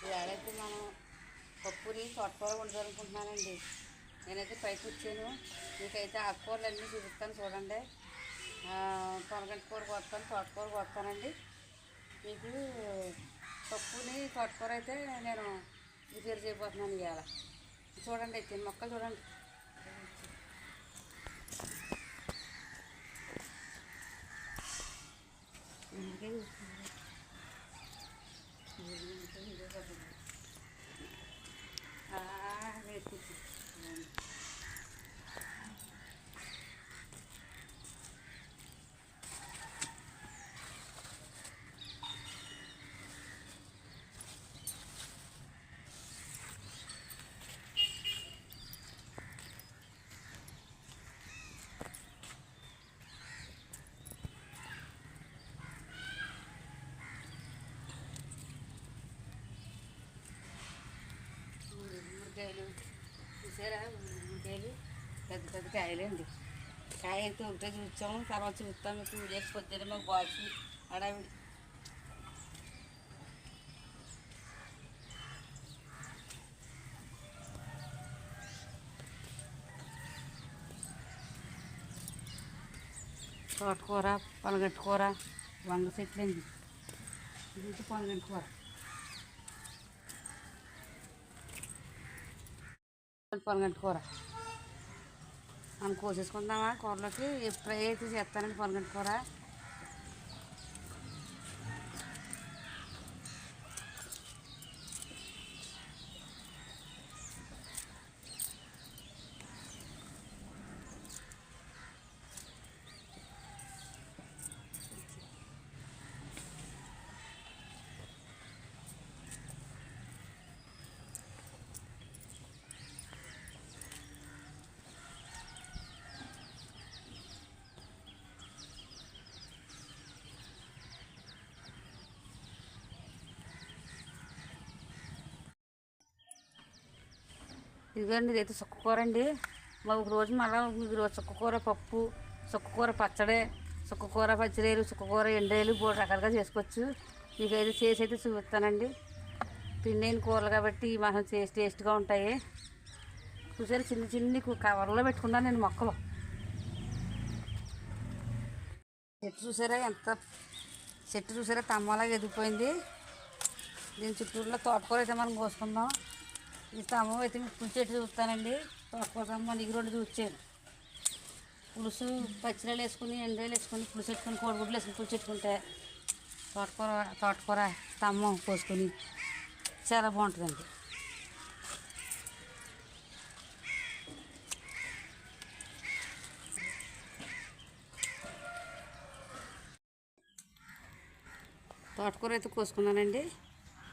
ఇవాళైతే మనం పప్పుని తోటకూర వండుకోవాలనుకుంటున్నానండి నేనైతే పైకి వచ్చాను మీకైతే ఆకుకూరలు అన్నీ చూపిస్తాను చూడండి. ఆ, పొనగంటి కూర కొడతాను తోటకూర కొడతానండి మీకు పప్పుని తోటకూర అయితే నేను ప్రిపేర్ చేయబోతున్నాను ఇవాళ? చూడండి అయితే మొక్కలు చూడండి అందుకే చూస్తున్నాను. ఆ, వేసుకుంటాను. మునక్కాయలు చూసారా మునక్కాయలు పెద్ద పెద్ద కాయలండి కాయ అయితే ఒకటే చూసాము తర్వాత చూస్తాం. మీకు వీడియోకి పొద్దున్న మాకు బాక్స్ హడావిడి తోటకూర పొనగంటి వంగ చెట్లండి. ఇది పొనగంటి కూర పొనగంటి కూర మనం కోసేసుకుందామా కూరలోకి? ఎప్పుడు అయితే చేస్తానండి పొనగంటి కూర ఇదిగోండి ఇదైతే సుక్కకూర అండి మా ఒక రోజు మళ్ళీ మీకు రోజు సుక్కకూర పప్పు సుక్కకూర పచ్చడి సుక్కకూర పచ్చిరేలు సుక్కకూర ఎండేలు మూడు రకాలుగా చేసుకోవచ్చు. మీకు అయితే చేసి అయితే చూపిస్తానండి. పిండైన కూరలు కాబట్టి మనం చేసి టేస్ట్గా ఉంటాయి. చూసారు చిన్న చిన్ని కవర్లో పెట్టుకున్నాను నేను మొక్కలు. చెట్టు చూసారా ఎంత చెట్టు చూసారా తమ్మలాగా ఎదిగిపోయింది. దీని చుట్టూరులో తోటకూర అయితే మనం కోసుకుందాం. ఈ స్తంభం అయితే మీకు పులుసు చెట్టు చూస్తానండి? తోటకూర మన నీకు రెండు చూచాను పులుసు పచ్చిరాలు వేసుకుని ఎండ్రాయిలు వేసుకుని పులుసు పెట్టుకుని కోడిగుడ్లు వేసుకుని పులుసు పెట్టుకుంటే తోటకూర తోటకూర స్తంభం కోసుకొని చాలా బాగుంటుందండి. తోటకూర అయితే కోసుకున్నానండి.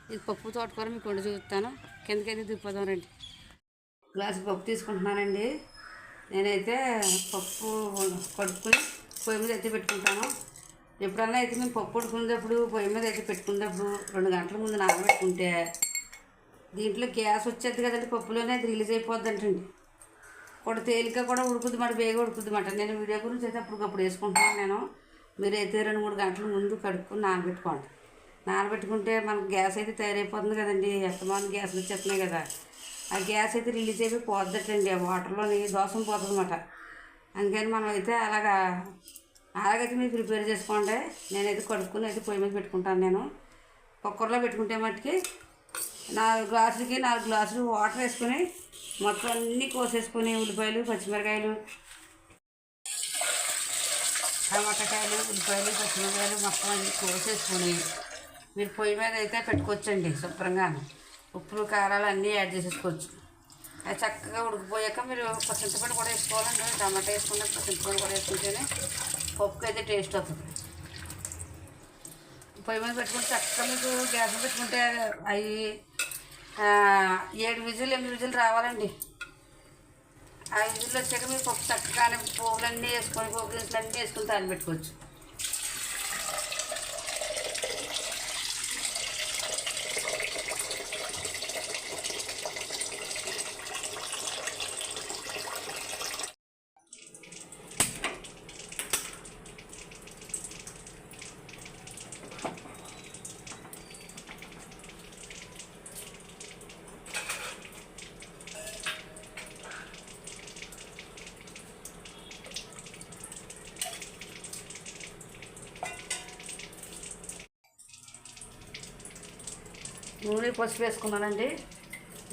ఇది పప్పు తోటకూర మీకు వండి చూపిస్తాను. కిందకైతే దిగిపోదాం రండి. గ్లాసు పప్పు తీసుకుంటున్నానండి. నేనైతే పప్పు కడుక్కుని పొయ్యి మీద అయితే పెట్టుకుంటాను. ఎప్పుడన్నా అయితే మేము పప్పు ఉడుకునేటప్పుడు పొయ్యి మీద అయితే పెట్టుకునేటప్పుడు రెండు గంటల ముందు నానబెట్టుకుంటే దీంట్లో గ్యాస్ వచ్చేది కదండి పప్పులోనే అది రిలీజ్ అయిపోద్ది అంటండి కూడా తేలిక కూడా ఉడుకుద్ది మాట బేగా ఉడుకుద్ది మాట. నేను వీడియో గురించి అయితే అప్పటికప్పుడు వేసుకుంటున్నాను నేను. మీరైతే రెండు మూడు గంటల ముందు కడుక్కుని నానబెట్టుకోండి. నానబెట్టుకుంటే మనకు గ్యాస్ అయితే తయారైపోతుంది కదండి. ఎంతమంది గ్యాస్ వచ్చేస్తున్నాయి కదా. ఆ గ్యాస్ అయితే రిలీజ్ అయిపోయి పోద్దటండి. ఆ వాటర్లోని దోషం పోతుందన్నమాట. అందుకని మనం అయితే అలాగా అలాగైతే మీరు ప్రిపేర్ చేసుకోండి. నేనైతే కడుక్కుని అయితే పొయ్యి మీద పెట్టుకుంటాను నేను. కుక్కర్లో పెట్టుకుంటే మట్టుకి నాలుగు గ్లాసులకి నాలుగు గ్లాసులు వాటర్ వేసుకుని మొత్తం అన్నీ కోసేసుకొని ఉల్లిపాయలు పచ్చిమిరకాయలు టమాటాకాయలు ఉల్లిపాయలు పచ్చిమిరకాయలు మొత్తం అన్నీ కోసేసుకొని మీరు పొయ్యి మీద అయితే పెట్టుకోవచ్చండి శుభ్రంగా ఉప్పులు కారాలు అన్నీ యాడ్ చేసేసుకోవచ్చు. అది చక్కగా ఉడికిపోయాక మీరు ఒక చింతపండు కూడా వేసుకోవాలండి. టమాటా వేసుకున్నప్పుడు చింతపండు కూడా వేసుకుంటేనే పప్పుకి అయితే టేస్ట్ వస్తుంది పొయ్యి మీద పెట్టుకుంటే చక్కగా మీకు గ్యాస్ పెట్టుకుంటే అవి ఏడు విజులు ఎనిమిది విజులు రావాలండి. ఆ విజులు వచ్చాక మీరు పప్పు చక్కగానే పోగులన్నీ వేసుకొని పోగు దినుసులు అన్నీ వేసుకొని తాలి పెట్టుకోవచ్చు. నూనె పసుపు వేసుకున్నానండి.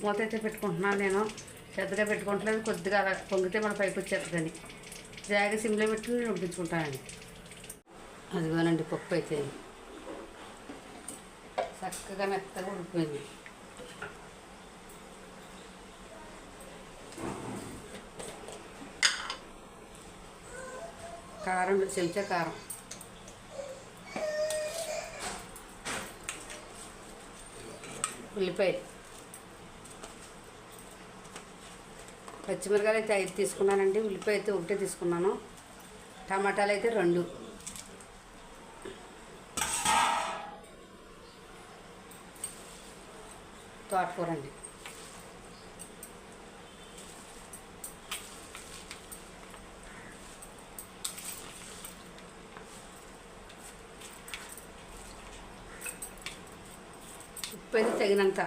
మూత అయితే పెట్టుకుంటున్నాను నేను. పెద్దగా పెట్టుకుంటలేదు కొద్దిగా అలా పొంగితే మన పైకి వచ్చేస్తుందని జాగి సిమ్లో పెట్టి నేను ఉడికించుకుంటానండి. అదిగోనండి పప్పు అయితే. చక్కగా మెత్తగా ఉడికిపోయింది. కారం చెంచా కారం. ఉల్లిపాయ పచ్చిమిరకాయలు అయితే ఐదు తీసుకున్నానండి. ఉల్లిపాయ అయితే ఒకటే తీసుకున్నాను. టమాటాలు అయితే రెండు. తోటకూర అండి. ఉప్పు అయితే తగినంత.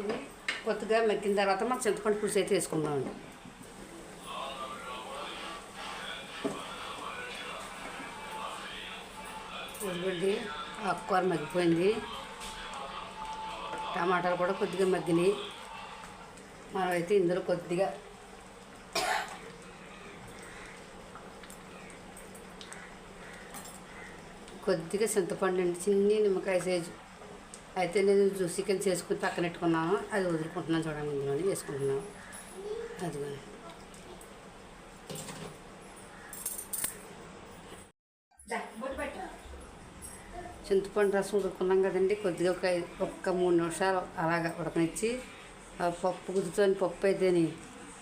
ఇది కొత్తగా మెక్కిన తర్వాత మనం చింతపండు పులుసు అయితే వేసుకుందామండి. ఉల్లిగడ్డి. ఆకుకూర మగ్గిపోయింది. టమాటాలు కూడా కొద్దిగా మగ్గినాయి. మనమైతే ఇందులో కొద్దిగా కొద్దిగా చింతపండు అండి చిన్ని నిమ్మకాయ సైజు. అయితే నేను జ్యూస్ చికెన్ చేసుకుని పక్కనెట్టుకున్నాను అది వదులుకుంటున్నాను చూడండి ఇందులోనే వేసుకుంటున్నాను. అదిగో చింతపండు రసం ఉడుకున్నాం కదండి. కొద్దిగా ఒక ఒక్క మూడు నిమిషాలు అలాగ ఉడకనిచ్చి ఆ పప్పు గుద్దుతోని పప్పు అయితేని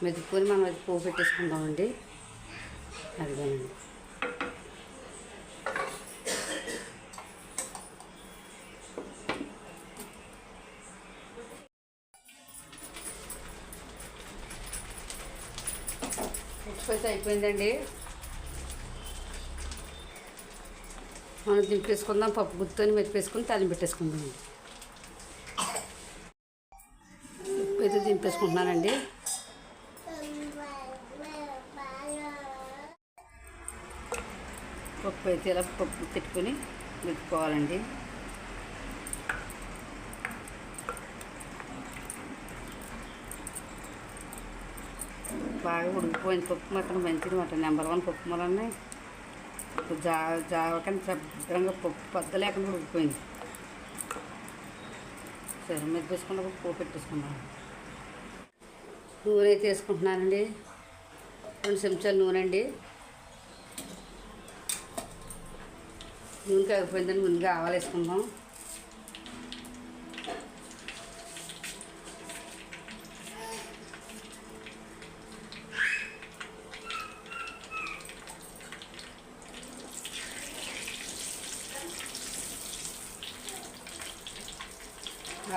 మెతుక్కొని మనం అది పువ్వు పెట్టేసుకుందామండి. అదిగోనండి. ఉప్పు అయితే అయిపోయిందండి. మనం దింపేసుకుందాం పప్పు గుర్తుని మెరిపేసుకుని తాలింపు పెట్టేసుకుందాం. ఉప్పు అయితే దింపేసుకుంటున్నానండి పప్పు అయితే ఇలా పప్పు పెట్టుకొని మెట్టుకోవాలండి బాగా ఉడికిపోయింది పప్పు మాత్రం మంచిది మాట నెంబర్ వన్ పప్పు మొలనే జా జావకని శుభ్రంగా పప్పు పద్ద లేకుండా ఉడికిపోయింది. సరే మీద పువ్వు పప్పు పెట్టేసుకున్నాను. నూనె అయితే వేసుకుంటున్నానండి. రెండు చెంచాలు నూనె అండి. నూనె కాకపోయిందని ముందుగా ఆవాలు వేసుకుందాం.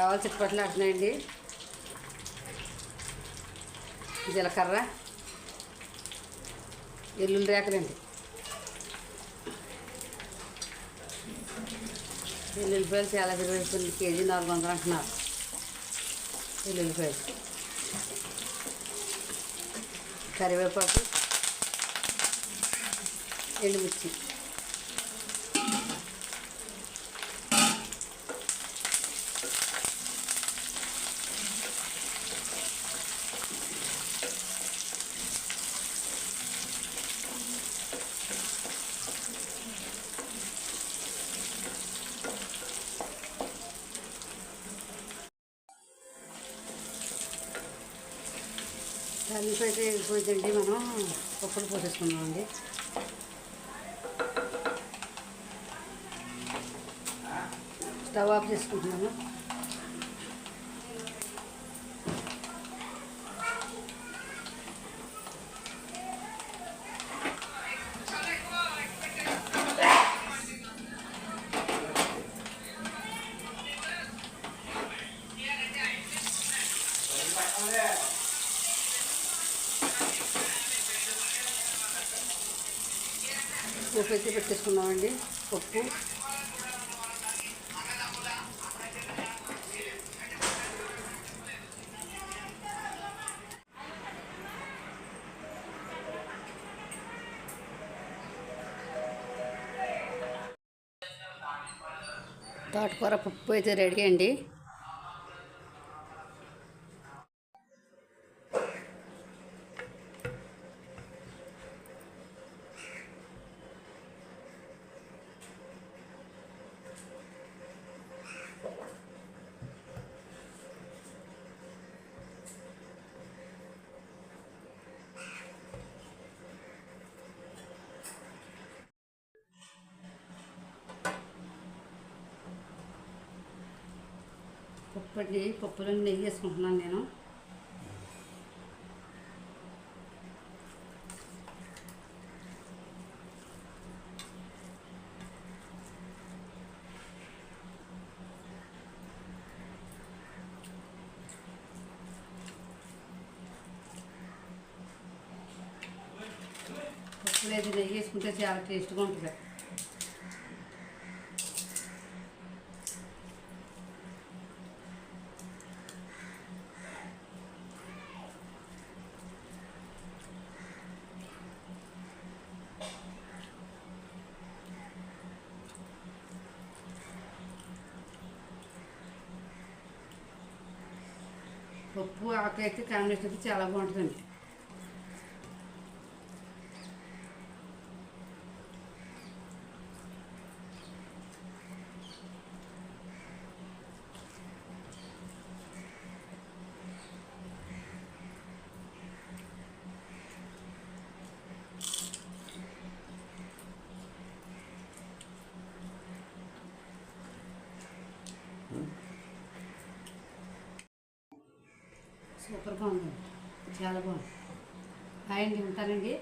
ఆవాలు చిట్టుపట్లు ఆడుతున్నాయండి జీలకర్ర ఎల్లుల్లి రేకలండి. ఎల్లుల్లిపాయలు చాలా విలువైపోయింది కేజీ నాలుగు వందలు అంటున్నారు. ఎల్లుల్లిపాయలు కరివేపాకు ఎండుమిర్చి. దీంట్లో అయితే పోయిందండి మనం పప్పులు పోసేసుకున్నామండి స్టవ్ ఆఫ్ చేసుకుంటున్నాము Yeah. పోపైతే పెట్టేసుకున్నామండి పప్పు. తోటకూర పప్పు అయితే రెడీ అండి. పప్పు అండి పప్పులో నెయ్యి వేసుకుంటున్నాను నేను పప్పులో అయితే నెయ్యి వేసుకుంటే చాలా టేస్ట్గా ఉంటుంది పప్పు ఆకైతే కాంబినేషన్ అయితే చాలా బాగుంటుందండి. సూపర్గా ఉంది. చాలా బాగుంది. హాయ్ అండి ఉంటానండి.